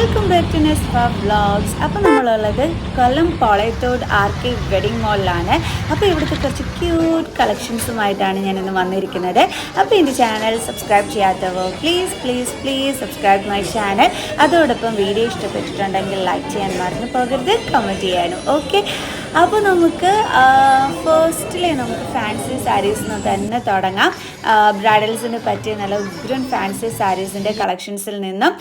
Welcome back to Nesfa vlogs അപ്പോൾ നമ്മളുള്ളത് കൊല്ലം പോളയത്തോട് കെ വെഡിങ് മോളിലാണ്. അപ്പോൾ ഇവിടുത്തെ കുറച്ച് ക്യൂട്ട് കളക്ഷൻസുമായിട്ടാണ് ഞാൻ ഇന്ന് വന്നിരിക്കുന്നത്. അപ്പോൾ എന്റെ ചാനൽ സബ്സ്ക്രൈബ് ചെയ്യാത്തവർ please please please subscribe my channel അതോടൊപ്പം വീഡിയോ ഇഷ്ടപ്പെട്ടിട്ടുണ്ടെങ്കിൽ ലൈക്ക് ചെയ്യാൻ മറന്നു പോകരുത് കമന്റ് ചെയ്യാനും ഓക്കെ അപ്പോൾ നമുക്ക് ഫസ്റ്റിലെ നമുക്ക് ഫാൻസി സാരീസിന് തന്നെ തുടങ്ങാം. ബ്രൈഡൽസിന് പറ്റിയ നല്ല ഉഗ്രൻ ഫാൻസി സാരീസിന്റെ കളക്ഷൻസിൽ നിന്നും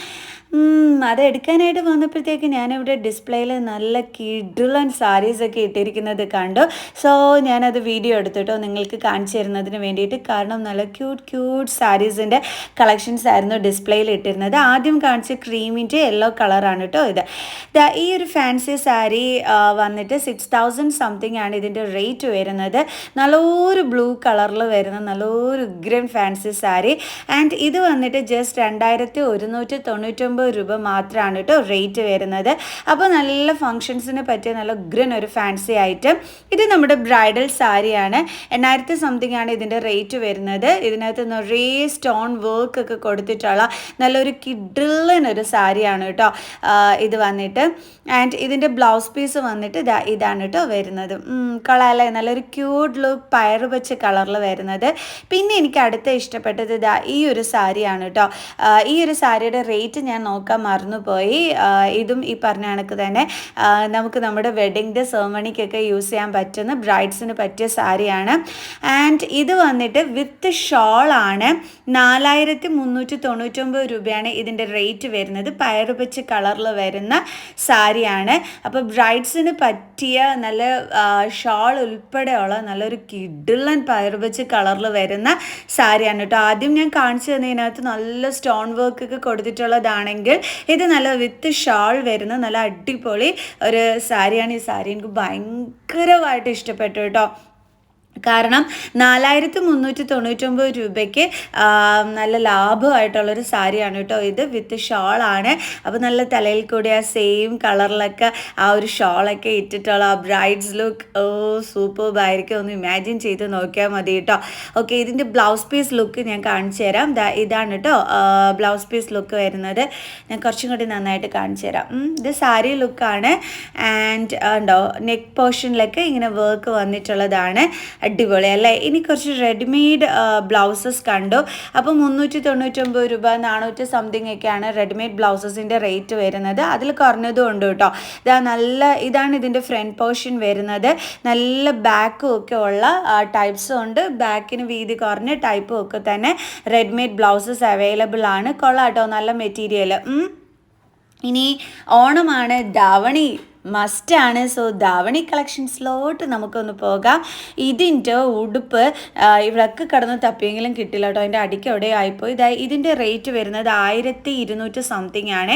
ഉം, അത് എടുക്കാനായിട്ട് വന്നപ്പോഴത്തേക്ക് ഞാനിവിടെ ഡിസ്പ്ലേയിൽ നല്ല കിഡുളൻ സാരീസൊക്കെ ഇട്ടിരിക്കുന്നത് കണ്ടു. സോ ഞാനത് വീഡിയോ എടുത്തിട്ടോ നിങ്ങൾക്ക് കാണിച്ചു തരുന്നതിന് വേണ്ടിയിട്ട്. കാരണം നല്ല ക്യൂട്ട് ക്യൂട്ട് സാരീസിന്റെ കളക്ഷൻസ് ആയിരുന്നു ഡിസ്പ്ലേയിൽ ഇട്ടിരുന്നത്. ആദ്യം കാണിച്ച ക്രീമിന്റെ യെല്ലോ കളറാണ് കേട്ടോ ഇത്. ഈ ഒരു ഫാൻസി സാരി വന്നിട്ട് സിക്സ് തൗസൻഡ് സംതിങ് ആണ് ഇതിന്റെ റേറ്റ് വരുന്നത്. നല്ലൊരു ബ്ലൂ കളറിൽ വരുന്ന നല്ലൊരു ഉഗ്രൻ ഫാൻസി സാരി ആൻഡ് ഇത് വന്നിട്ട് ജസ്റ്റ് രണ്ടായിരത്തി ഒരുന്നൂറ്റി തൊണ്ണൂറ്റൊമ്പത് രൂപ മാത്രമാണ് കേട്ടോ റേറ്റ് വരുന്നത്. അപ്പോൾ നല്ല ഫങ്ഷൻസിന് പറ്റിയ നല്ല ഉഗ്രൻ ഒരു ഫാൻസി ഐറ്റം ഇത് നമ്മുടെ ബ്രൈഡൽ സാരിയാണ്. എണ്ണായിരത്തി സംതിങ് ആണ് ഇതിന്റെ റേറ്റ് വരുന്നത്. ഇതിനകത്ത് നിറയെ സ്റ്റോൺ വർക്ക് ഒക്കെ കൊടുത്തിട്ടുള്ള നല്ലൊരു കിഡിലൻ ഒരു സാരിയാണ് കേട്ടോ ഇത് വന്നിട്ട്. ആൻഡ് ഇതിന്റെ ബ്ലൗസ് പീസ് വന്നിട്ട് ഇതാ ഇതാണ് കേട്ടോ വരുന്നത്. കളയല്ലേ നല്ലൊരു ക്യൂട്ട് ലുക്ക് പയർ പച്ച കളറിൽ വരുന്നത്. പിന്നെ എനിക്ക് അടുത്ത ഇഷ്ടപ്പെട്ടത് ഇതാ ഈ ഒരു സാരിയാണ് കേട്ടോ. ഈ ഒരു സാരിയുടെ റേറ്റ് ഞാൻ നോക്കാൻ മറന്നുപോയി. ഇതും ഈ പറഞ്ഞ കണക്ക് തന്നെ. നമുക്ക് നമ്മുടെ വെഡിങ്ങിന്റെ സെർമണിക്കൊക്കെ യൂസ് ചെയ്യാൻ പറ്റുന്ന ബ്രൈഡ്സിന് പറ്റിയ സാരിയാണ്. ആൻഡ് ഇത് വന്നിട്ട് വിത്ത് ഷോളാണ് നാലായിരത്തി മുന്നൂറ്റി തൊണ്ണൂറ്റൊമ്പത് രൂപയാണ് ഇതിന്റെ റേറ്റ് വരുന്നത്. പയറുപച്ച കളറിൽ വരുന്ന സാരിയാണ്. അപ്പോൾ ബ്രൈഡ്സിന് പറ്റിയ നല്ല ഷോൾ ഉൾപ്പെടെയുള്ള നല്ലൊരു കിഡിലൻ പയറുപച്ച കളറിൽ വരുന്ന സാരിയാണ് കേട്ടോ. ആദ്യം ഞാൻ കാണിച്ചു തന്നതിനകത്ത് നല്ല സ്റ്റോൺ വർക്ക് ഒക്കെ കൊടുത്തിട്ടുള്ളതാണെങ്കിൽ ഇത് നല്ല വിത്ത് ഷാൾ വരുന്ന നല്ല അടിപൊളി ഒരു സാരിയാണ് ഈ സാരി. എനിക്ക് ഭയങ്കരമായിട്ട് ഇഷ്ടപ്പെട്ടു കേട്ടോ. കാരണം നാലായിരത്തി മുന്നൂറ്റി തൊണ്ണൂറ്റൊമ്പത് രൂപയ്ക്ക് നല്ല ലാഭമായിട്ടുള്ളൊരു സാരിയാണ് കേട്ടോ ഇത്. വിത്ത് ഷോളാണ്. അപ്പോൾ നല്ല തലയിൽ കൂടി ആ സെയിം കളറിലൊക്കെ ആ ഒരു ഷോളൊക്കെ ഇട്ടിട്ടുള്ള ആ ബ്രൈഡ്സ് ലുക്ക് ഓ സൂപ്പർ സൂപ്പർബായിരിക്കും ഒന്ന് ഇമാജിൻ ചെയ്ത് നോക്കിയാൽ മതി കേട്ടോ. ഓക്കെ ഇതിന്റെ ബ്ലൗസ് പീസ് ലുക്ക് ഞാൻ കാണിച്ചു തരാം. ഇതാണ് കേട്ടോ ബ്ലൗസ് പീസ് ലുക്ക് വരുന്നത്. ഞാൻ കുറച്ചും കൂടി നന്നായിട്ട് കാണിച്ചു തരാം. ഇത് സാരി ലുക്കാണ് ആൻഡ് ഉണ്ടോ നെക്ക് പോർഷനിലൊക്കെ ഇങ്ങനെ വർക്ക് വന്നിട്ടുള്ളതാണ്. അടിപൊളി അല്ലേ? ഇനി കുറച്ച് റെഡിമെയ്ഡ് ബ്ലൗസസ് കണ്ടു. അപ്പോൾ മുന്നൂറ്റി തൊണ്ണൂറ്റൊമ്പത് രൂപ നാനൂറ്റി സംതിങ് ഒക്കെയാണ് റെഡിമെയ്ഡ് ബ്ലൗസസിന്റെ റേറ്റ് വരുന്നത്. അതിൽ കുറഞ്ഞതും ഉണ്ട് കേട്ടോ. ഇതാ നല്ല ഇതാണ് ഇതിന്റെ ഫ്രണ്ട് പോർഷൻ വരുന്നത്. നല്ല ബാക്കും ഒക്കെ ഉള്ള ടൈപ്സും ഉണ്ട്. ബാക്കിന് വീതി കുറഞ്ഞ ടൈപ്പും ഒക്കെ തന്നെ റെഡിമെയ്ഡ് ബ്ലൗസസ് അവൈലബിൾ ആണ്. കൊള്ളാം കേട്ടോ നല്ല മെറ്റീരിയൽ ഇനി ഓണമാണ്. ധാവണി. മസ്റ്റാണ് സോ ധാവണി കളക്ഷൻസിലോട്ട് നമുക്കൊന്ന് പോകാം. ഇതിന്റെ ഉടുപ്പ് ഇവിടെക്ക് കിടന്ന് തപ്പിയെങ്കിലും കിട്ടില്ല കേട്ടോ. അതിന്റെ അടിക്ക് എവിടെ ആയിപ്പോയി? ഇതായി ഇതിന്റെ റേറ്റ് വരുന്നത് ആയിരത്തി ഇരുന്നൂറ്റി സംതിങ് ആണ്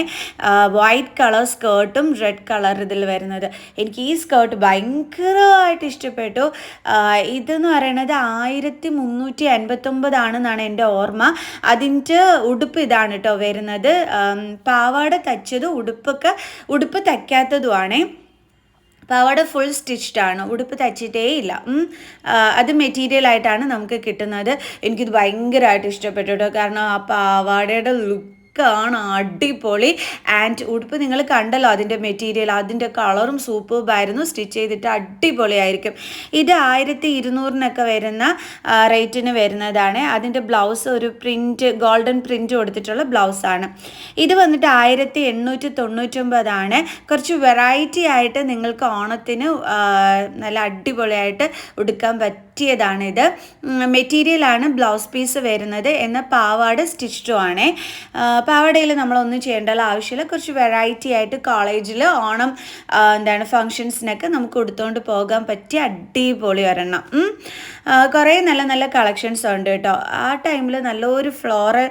വൈറ്റ് കളർ സ്കേർട്ടും റെഡ് കളർ ഇതിൽ വരുന്നത്. എനിക്ക് ഈ സ്കേർട്ട് ഭയങ്കരമായിട്ട് ഇഷ്ടപ്പെട്ടു. ഇതെന്ന് പറയുന്നത് ആയിരത്തി മുന്നൂറ്റി അൻപത്തൊമ്പതാണെന്നാണ് എന്റെ ഓർമ്മ. അതിന്റെ ഉടുപ്പ് ഇതാണ് കേട്ടോ വരുന്നത്. പാവാട തച്ചതും ഉടുപ്പൊക്കെ ഉടുപ്പ് തയ്ക്കാത്തതുമാണ്. പാവാട ഫുൾ സ്റ്റിച്ച്ഡ് ആണ്. ഉടുപ്പ് തച്ചിട്ടേ ഇല്ല. അത് മെറ്റീരിയൽ ആയിട്ടാണ് നമുക്ക് കിട്ടുന്നത്. എനിക്കിത് ഭയങ്കരമായിട്ട് ഇഷ്ടപ്പെട്ടു കേട്ടോ കാരണം ആ പാവാടയുടെ ലുക്ക് ആണ് അടിപൊളി. ആൻഡ് ഉടുപ്പ് നിങ്ങൾ കണ്ടല്ലോ അതിന്റെ മെറ്റീരിയൽ അതിന്റെ കളറും സൂപ്പർബായിരുന്നു സ്റ്റിച്ച് ചെയ്തിട്ട് അടിപൊളിയായിരിക്കും. ഇത് ആയിരത്തി ഇരുന്നൂറിനൊക്കെ വരുന്ന റേറ്റിന് വരുന്നതാണ്. അതിന്റെ ബ്ലൗസ് ഒരു പ്രിന്റ് ഗോൾഡൻ പ്രിന്റ് കൊടുത്തിട്ടുള്ള ബ്ലൗസാണ് ഇത് വന്നിട്ട് ആയിരത്തി എണ്ണൂറ്റി തൊണ്ണൂറ്റൊമ്പതാണ് കുറച്ച് വെറൈറ്റി ആയിട്ട് നിങ്ങൾക്ക് ഓണത്തിന് നല്ല അടിപൊളിയായിട്ട് ഉടുക്കാൻ പറ്റിയതാണ് പറ്റിയതാണിത് മെറ്റീരിയലാണ് ബ്ലൗസ് പീസ് വരുന്നത്. എന്ന പാവാട് സ്റ്റിച്ചും ആണ്. പാവാടയിൽ നമ്മളൊന്നും ചെയ്യേണ്ട ആവശ്യമില്ല. കുറച്ച് വെറൈറ്റി ആയിട്ട് കോളേജിൽ ഓണം എന്താണ് ഫങ്ഷൻസിനൊക്കെ നമുക്ക് കൊടുത്തുകൊണ്ട് പോകാൻ പറ്റിയ അടിപൊളി ഒരെണ്ണം. കുറേ നല്ല നല്ല കളക്ഷൻസ് ഉണ്ട് കേട്ടോ. ആ ടൈമിൽ നല്ലൊരു ഫ്ലോറൽ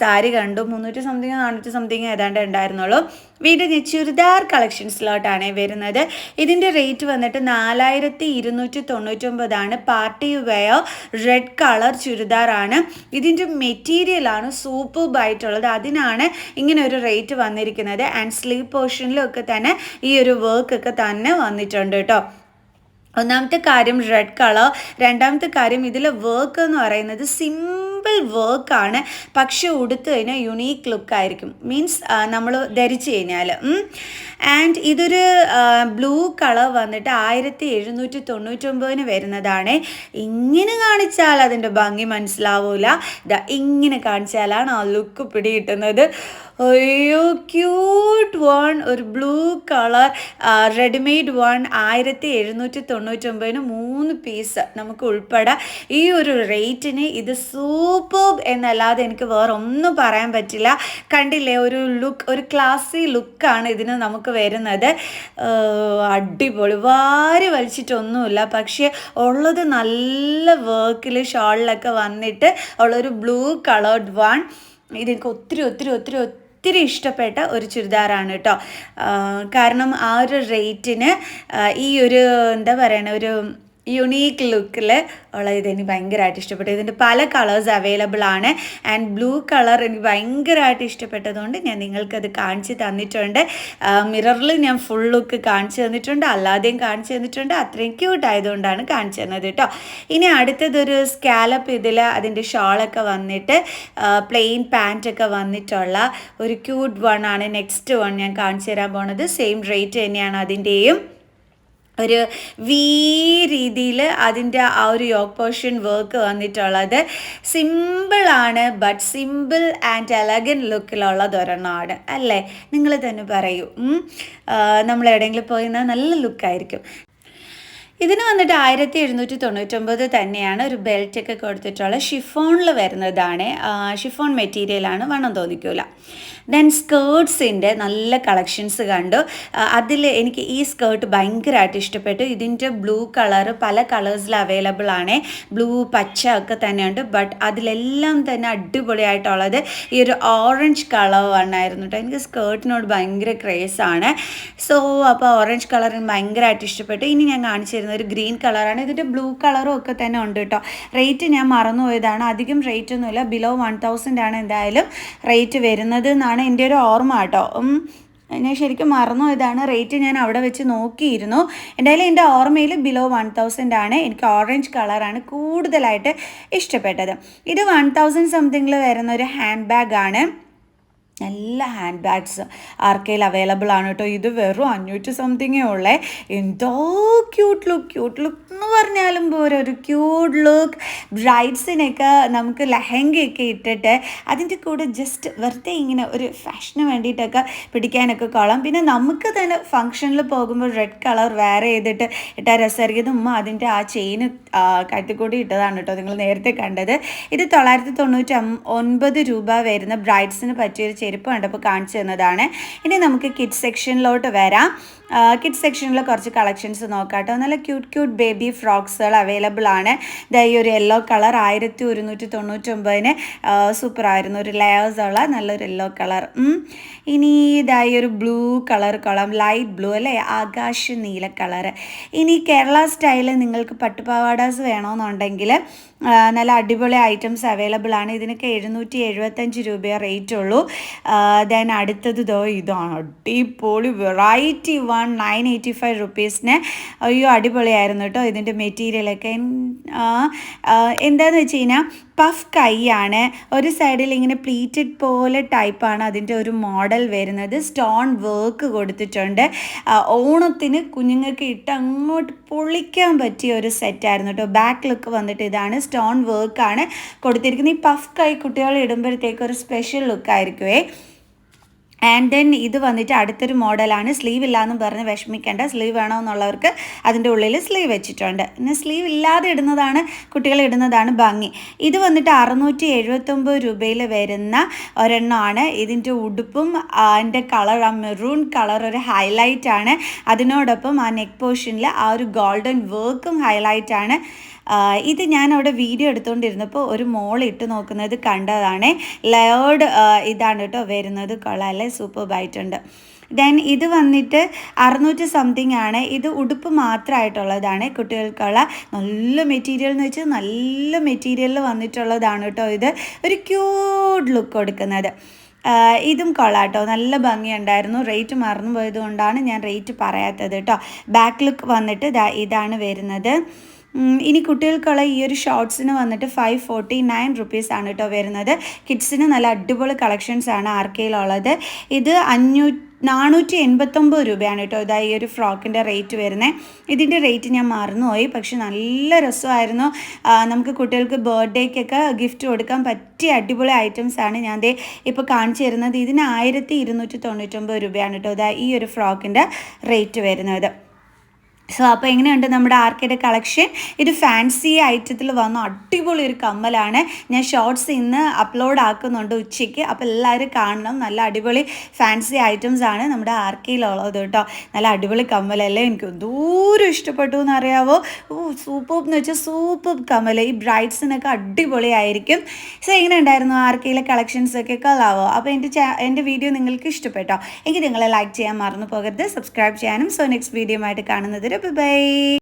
സാരി കണ്ടു. മുന്നൂറ്റി സംതിങ് നാനൂറ്റി സംതിങ് ഏതാണ്ട് ഉണ്ടായിരുന്നുള്ളൂ. ഞാൻ ചുരിദാർ കളക്ഷൻസിലോട്ടാണ് വരുന്നത്. ഇതിന്റെ റേറ്റ് വന്നിട്ട് നാലായിരത്തി ഇരുന്നൂറ്റി തൊണ്ണൂറ്റൊമ്പതാണ് പാർട്ടി വെയർ റെഡ് കളർ ചുരിദാറാണ് ഇതിന്റെ മെറ്റീരിയലാണ് സൂപ്പർബായിട്ടുള്ളത് അതിനാണ് ഇങ്ങനെ ഒരു റേറ്റ് വന്നിരിക്കുന്നത്. ആൻഡ് സ്ലീവ് പോർഷനിലും ഒക്കെ തന്നെ ഈ ഒരു വർക്ക് ഒക്കെ തന്നെ വന്നിട്ടുണ്ട് കേട്ടോ ഒന്നാമത്തെ കാര്യം റെഡ് കളർ രണ്ടാമത്തെ കാര്യം ഇതിലെ വർക്ക് എന്ന് പറയുന്നത് സിമ്പിൾ സിമ്പിൾ ആണ്. പക്ഷെ ഉടുത്തു കഴിഞ്ഞാൽ യുണീക്ക് ലുക്കായിരിക്കും മീൻസ് നമ്മൾ ധരിച്ചു കഴിഞ്ഞാൽ ആൻഡ് ഇതൊരു ബ്ലൂ കളർ വന്നിട്ട് ആയിരത്തി എഴുന്നൂറ്റി തൊണ്ണൂറ്റൊമ്പതിന് വരുന്നതാണ്. ഇങ്ങനെ കാണിച്ചാൽ അതിന്റെ ഭംഗി മനസ്സിലാവൂല. ഇങ്ങനെ കാണിച്ചാലാണ് ആ ലുക്ക് പിടികിട്ടുന്നത്. അയ്യോ ക്യൂട്ട് വൺ ഒരു ബ്ലൂ കളർ റെഡിമെയ്ഡ് വൺ ആയിരത്തി എഴുന്നൂറ്റി തൊണ്ണൂറ്റൊമ്പതിന് മൂന്ന് പീസ് നമുക്ക് ഉൾപ്പെടെ. ഈ ഒരു റേറ്റിന് ഇത് സൂപ്പർ എന്നല്ലാതെ എനിക്ക് വേറെ ഒന്നും പറയാൻ പറ്റില്ല. കണ്ടില്ലേ ഒരു ലുക്ക് ഒരു ക്ലാസി ലുക്കാണ് ഇതിന് നമുക്ക് വരുന്നത്. അടിപൊളി. വാരി വലിച്ചിട്ടൊന്നുമില്ല. പക്ഷേ ഉള്ളത് നല്ല വർക്കിൽ ഷോളിലൊക്കെ വന്നിട്ട് ഉള്ളൊരു ബ്ലൂ കളേർഡ് വൺ ഇതെനിക്ക് ഒത്തിരി ഒത്തിരി ഒത്തിരി ഒത്തിരി ഇഷ്ടപ്പെട്ട ഒരു ചുരിദാറാണ് കേട്ടോ. കാരണം ആ ഒരു റേറ്റിന് ഈ ഒരു എന്താ പറയണ ഒരു യുണീക്ക് ലുക്കിൽ ഉള്ള ഇത് എനിക്ക് ഭയങ്കരമായിട്ട് ഇഷ്ടപ്പെട്ടു. ഇതിന്റെ പല കളേഴ്സ് അവൈലബിൾ ആണ്. ആൻഡ് ബ്ലൂ കളർ എനിക്ക് ഭയങ്കരമായിട്ട് ഇഷ്ടപ്പെട്ടതുകൊണ്ട് ഞാൻ നിങ്ങൾക്കത് കാണിച്ച് തന്നിട്ടുണ്ട്. മിററിൽ ഞാൻ ഫുൾ ലുക്ക് കാണിച്ചു തന്നിട്ടുണ്ട്. അല്ലാതെയും കാണിച്ചു തന്നിട്ടുണ്ട്. അത്രയും ക്യൂട്ട് ആയതുകൊണ്ടാണ് കാണിച്ചു തന്നത് കേട്ടോ ഇനി അടുത്തതൊരു സ്കാലപ്പ് ഇതിൽ അതിന്റെ ഷോളൊക്കെ വന്നിട്ട് പ്ലെയിൻ പാന്റൊക്കെ വന്നിട്ടുള്ള ഒരു ക്യൂട്ട് വൺ ആണ്. നെക്സ്റ്റ് വൺ ഞാൻ കാണിച്ചു തരാൻ പോണത്. സെയിം റേറ്റ് തന്നെയാണ് അതിന്റെയും. ഒരു വീ രീതിയിൽ അതിന്റെ ആ ഒരു യോഗ് പോർഷൻ വർക്ക് വന്നിട്ടുള്ളത് സിമ്പിളാണ് ബട്ട് സിമ്പിൾ ആൻഡ് എലഗൻ ലുക്കിലുള്ളത് ഒരെണ്ണമാണ്. അല്ലേ? നിങ്ങൾ തന്നെ പറയൂ നമ്മൾ എവിടെയെങ്കിലും പോയിരുന്നാൽ നല്ല ലുക്കായിരിക്കും ഇതിന് വന്നിട്ട് ആയിരത്തി എഴുന്നൂറ്റി തൊണ്ണൂറ്റൊമ്പത് തന്നെയാണ് ഒരു ബെൽറ്റ് ഒക്കെ കൊടുത്തിട്ടുള്ള ഷിഫോണിൽ വരുന്നതാണ്. ഷിഫോൺ മെറ്റീരിയലാണ് വണ്ണം തോന്നിക്കൂല. ദെൻ സ്കേർട്സിന്റെ നല്ല കളക്ഷൻസ് കണ്ടു. അതിൽ എനിക്ക് ഈ സ്കേർട്ട് ഭയങ്കരമായിട്ട് ഇഷ്ടപ്പെട്ടു. ഇതിന്റെ ബ്ലൂ കളർ പല കളേഴ്സിൽ അവൈലബിൾ ആണ്. ബ്ലൂ പച്ച ഒക്കെ തന്നെയുണ്ട്. ബട്ട് അതിലെല്ലാം തന്നെ അടിപൊളിയായിട്ടുള്ളത് ഈ ഒരു ഓറഞ്ച് കളർ വണ്ണായിരുന്നു കേട്ടോ എനിക്ക് സ്കേർട്ടിനോട് ഭയങ്കര ക്രേസാണ് സോ അപ്പോൾ ഓറഞ്ച് കളർ ഭയങ്കരമായിട്ട് ഇഷ്ടപ്പെട്ടു. ഇനി ഞാൻ കാണിച്ചു തരുന്ന ഒരു ഗ്രീൻ കളറാണ്. ഇതിന്റെ ബ്ലൂ കളറും ഒക്കെ തന്നെ ഉണ്ട് കേട്ടോ. റേറ്റ് ഞാൻ മറന്നുപോയതാണ്. അധികം റേറ്റ് ഒന്നുമില്ല. ബിലോ വൺ തൗസൻഡ് ആണ് എന്തായാലും റേറ്റ് വരുന്നത് എന്നാണ് എന്റെ ഒരു ഓർമ്മ കേട്ടോ. ഞാൻ ശരിക്കും മറന്നു ഇതാണ് റേറ്റ് ഞാൻ അവിടെ വെച്ച് നോക്കിയിരുന്നു. എന്തായാലും എന്റെ ഓർമ്മയിൽ ബിലോ വൺ തൗസൻഡ് ആണ്. എനിക്ക് ഓറഞ്ച് കളറാണ് കൂടുതലായിട്ട് ഇഷ്ടപ്പെട്ടത്. ഇത് വൺ തൗസൻഡ് സംതിങ്ങിൽ വരുന്ന ഒരു ഹാൻഡ് ബാഗാണ് നല്ല ഹാൻഡ് ബാഗ്സ് ആർക്കയിൽ അവൈലബിൾ ആണ് കേട്ടോ. ഇത് വെറും അഞ്ഞൂറ്റി സംതിങ്ങേ ഉള്ളേ. എന്തോ ക്യൂട്ട് ലുക്ക് ക്യൂട്ട് ലുക്ക് എന്ന് പറഞ്ഞാലും പോരെ. ഒരു ക്യൂട്ട് ലുക്ക് ബ്രൈഡ്സിനൊക്കെ നമുക്ക് ലഹങ്കയൊക്കെ ഇട്ടിട്ട് അതിന്റെ കൂടെ ജസ്റ്റ് വെറുതെ ഇങ്ങനെ ഒരു ഫാഷന് വേണ്ടിയിട്ടൊക്കെ പിടിക്കാനൊക്കെ കൊള്ളാം. പിന്നെ നമുക്ക് തന്നെ ഫങ്ഷനിൽ പോകുമ്പോൾ റെഡ് കളർ വേറെ ചെയ്തിട്ട് ഇട്ടാൽ രസമായിരിക്കും. ഉമ്മ അതിന്റെ ആ ചെയിന് കട്ടിക്കൂടി ഇട്ടതാണ് കേട്ടോ നിങ്ങൾ നേരത്തെ കണ്ടത്. ഇത് തൊള്ളായിരത്തി തൊണ്ണൂറ്റി ഒൻപത് രൂപ വരുന്ന ബ്രൈഡ്സിന് പറ്റിയൊരു ചെരുപ്പ് കണ്ടപ്പോൾ കാണിച്ചു തന്നതാണ്. ഇനി നമുക്ക് കിഡ്സ് സെക്ഷനിലോട്ട് വരാം. കിഡ്സ് സെക്ഷനിൽ കുറച്ച് കളക്ഷൻസ് നോക്കാട്ടോ നല്ല ക്യൂട്ട് ക്യൂട്ട് ബേബി ഫ്രോക്സുകൾ അവൈലബിൾ ആണ്. ഇതാ ഈ ഒരു യെല്ലോ കളർ ആയിരത്തി ഒരുന്നൂറ്റി തൊണ്ണൂറ്റൊമ്പതിന് സൂപ്പറായിരുന്നു ഒരു ലെയേഴ്സ് ഉള്ള നല്ലൊരു യെല്ലോ കളർ ഇനി ഇതായി ഒരു ബ്ലൂ കളർ കൊള്ളാം. ലൈറ്റ് ബ്ലൂ അല്ലേ? ആകാശ നീല കളർ ഇനി കേരള സ്റ്റൈലിൽ നിങ്ങൾക്ക് പട്ടുപാവാടാസ് വേണമെന്നുണ്ടെങ്കിൽ നല്ല അടിപൊളി ഐറ്റംസ് അവൈലബിൾ ആണ്. ഇതിനൊക്കെ എഴുന്നൂറ്റി എഴുപത്തഞ്ച് രൂപയെ റേറ്റ് ഉള്ളൂ. ദെൻ അടുത്തത് ഇതോ ഇതാണ്. അടിപൊളി variety one nine eighty five റുപ്പീസിന് അയ്യോ അടിപൊളിയായിരുന്നു കേട്ടോ ഇതിന്റെ മെറ്റീരിയലൊക്കെ എന്താണെന്ന് വെച്ച് കഴിഞ്ഞാൽ പഫ് കൈയാണ് ഒരു സൈഡിൽ ഇങ്ങനെ പ്ലീറ്റഡ് പോലെ ടൈപ്പാണ് അതിന്റെ ഒരു മോഡൽ വരുന്നത്. സ്റ്റോൺ വർക്ക് കൊടുത്തിട്ടുണ്ട്. ഓണത്തിന് കുഞ്ഞുങ്ങൾക്ക് ഇട്ട് അങ്ങോട്ട് പൊളിക്കാൻ പറ്റിയ ഒരു സെറ്റായിരുന്നു കേട്ടോ. ബാക്ക് ലുക്ക് വന്നിട്ട് ഇതാണ് സ്റ്റോൺ വർക്കാണ് കൊടുത്തിരിക്കുന്നത്. ഈ പഫ് കൈ കുട്ടികൾ ഇടുമ്പോഴത്തേക്ക് ഒരു സ്പെഷ്യൽ ലുക്കായിരിക്കുമേ ആൻഡ് ദെൻ ഇത് വന്നിട്ട് അടുത്തൊരു മോഡലാണ്. സ്ലീവ് ഇല്ലാന്ന് പറഞ്ഞ് വിഷമിക്കേണ്ട. സ്ലീവ് വേണമെന്നുള്ളവർക്ക് അതിന്റെ ഉള്ളിൽ സ്ലീവ് വെച്ചിട്ടുണ്ട്. പിന്നെ സ്ലീവ് ഇല്ലാതെ ഇടുന്നതാണ് കുട്ടികൾ ഇടുന്നതാണ് ഭംഗി. ഇത് വന്നിട്ട് അറുന്നൂറ്റി എഴുപത്തൊമ്പത് രൂപയിൽ വരുന്ന ഒരെണ്ണമാണ്. ഇതിന്റെ ഉടുപ്പും അതിന്റെ കളർ ആ മെറൂൺ കളർ ഒരു ഹൈലൈറ്റ് ആണ്. അതിനോടൊപ്പം ആ നെക്ക് പോർഷനിൽ ആ ഒരു ഗോൾഡൻ വർക്കും ഹൈലൈറ്റ് ആണ്. ഇത് ഞാൻ അവിടെ വീഡിയോ എടുത്തുകൊണ്ടിരുന്നപ്പോൾ ഒരു മോൾ ഇട്ട് നോക്കുന്നത് കണ്ടതാണ്. ലയേർഡ് ഇതാണ് കേട്ടോ വരുന്നത്. കൊള്ളാല്ലേ? സൂപ്പർ ആയിട്ടുണ്ട് ദെൻ ഇത് വന്നിട്ട് അറുന്നൂറ്റി സംതിങ് ആണ്. ഇത് ഉടുപ്പ് മാത്രമായിട്ടുള്ളതാണ് കുട്ടികൾക്കുള്ള നല്ല മെറ്റീരിയൽ എന്ന് വെച്ചാൽ നല്ല മെറ്റീരിയൽ വന്നിട്ടുള്ളതാണ് കേട്ടോ ഇത്. ഒരു ക്യൂട്ട് ലുക്ക് കൊടുക്കുന്നത്. ഇതും കൊള്ളാട്ടോ നല്ല ഭംഗിയുണ്ടായിരുന്നു. റേറ്റ് മറന്നു പോയത് കൊണ്ടാണ് ഞാൻ റേറ്റ് പറയാത്തത് കേട്ടോ ബാക്ക് ലുക്ക് വന്നിട്ട് ഇതാണ് വരുന്നത്. ഇനി കുട്ടികൾക്കുള്ള ഈ ഒരു ഷോർട്സിന് വന്നിട്ട് ഫൈവ് ഫോർട്ടി നയൻ റുപ്പീസ് ആണ് കേട്ടോ വരുന്നത്. കിഡ്സിന് നല്ല അടിപൊളി കളക്ഷൻസ് ആണ് ആർ കെയിലുള്ളത് ഇത് അഞ്ഞൂറ്റി നാനൂറ്റി എൺപത്തൊമ്പത് രൂപയാണ് കേട്ടോ ഇതാ ഈ ഒരു ഫ്രോക്കിന്റെ റേറ്റ് വരുന്നത് ഇതിന്റെ റേറ്റ് ഞാൻ മറന്നുപോയി. പക്ഷെ നല്ല രസമായിരുന്നു. നമുക്ക് കുട്ടികൾക്ക് ബർത്ത്ഡേക്കൊക്കെ ഗിഫ്റ്റ് കൊടുക്കാൻ പറ്റിയ അടിപൊളി ഐറ്റംസ് ആണ് ഞാൻ ദേ ഇപ്പോൾ കാണിച്ചു തരുന്നത്. ഇതിന് ആയിരത്തി ഇരുന്നൂറ്റി തൊണ്ണൂറ്റൊമ്പത് രൂപയാണ് കേട്ടോ ഇതാ ഈ ഒരു ഫ്രോക്കിന്റെ റേറ്റ് വരുന്നത്. സോ അപ്പോൾ എങ്ങനെയുണ്ട് നമ്മുടെ ആർക്കയുടെ കളക്ഷൻ? ഇത് ഫാൻസി ഐറ്റത്തിൽ വന്ന അടിപൊളി ഒരു കമ്മലാണ്. ഞാൻ ഷോർട്സ് ഇന്ന് അപ്ലോഡ് ആക്കുന്നുണ്ട് ഉച്ചയ്ക്ക്. അപ്പോൾ എല്ലാവരും കാണണം. നല്ല അടിപൊളി ഫാൻസി ഐറ്റംസ് ആണ് നമ്മുടെ ആർക്കയിലുള്ളത് കേട്ടോ. നല്ല അടിപൊളി കമ്മലല്ലേ? എനിക്ക് ദൂരം ഇഷ്ടപ്പെട്ടു എന്ന് അറിയാവോ ഓ സൂപ്പർ എന്ന് വെച്ചാൽ സൂപ്പർ കമ്മൽ ഈ ബ്രൈഡ്സിനൊക്കെ അടിപൊളിയായിരിക്കും. സോ എങ്ങനെ ഉണ്ടായിരുന്നു ആർക്കയിലെ കളക്ഷൻസ് ഒക്കെ? കൊള്ളാവോ? അപ്പോൾ എന്റെ ചാ എന്റെ വീഡിയോ നിങ്ങൾക്ക് ഇഷ്ടപ്പെട്ടോ? എങ്കിൽ നിങ്ങളെ ലൈക്ക് ചെയ്യാൻ മറന്നു പോകരുത്. സബ്സ്ക്രൈബ് ചെയ്യാനും സോ നെക്സ്റ്റ് വീഡിയോ ആയിട്ട് കാണുന്നതിന് Bye-bye.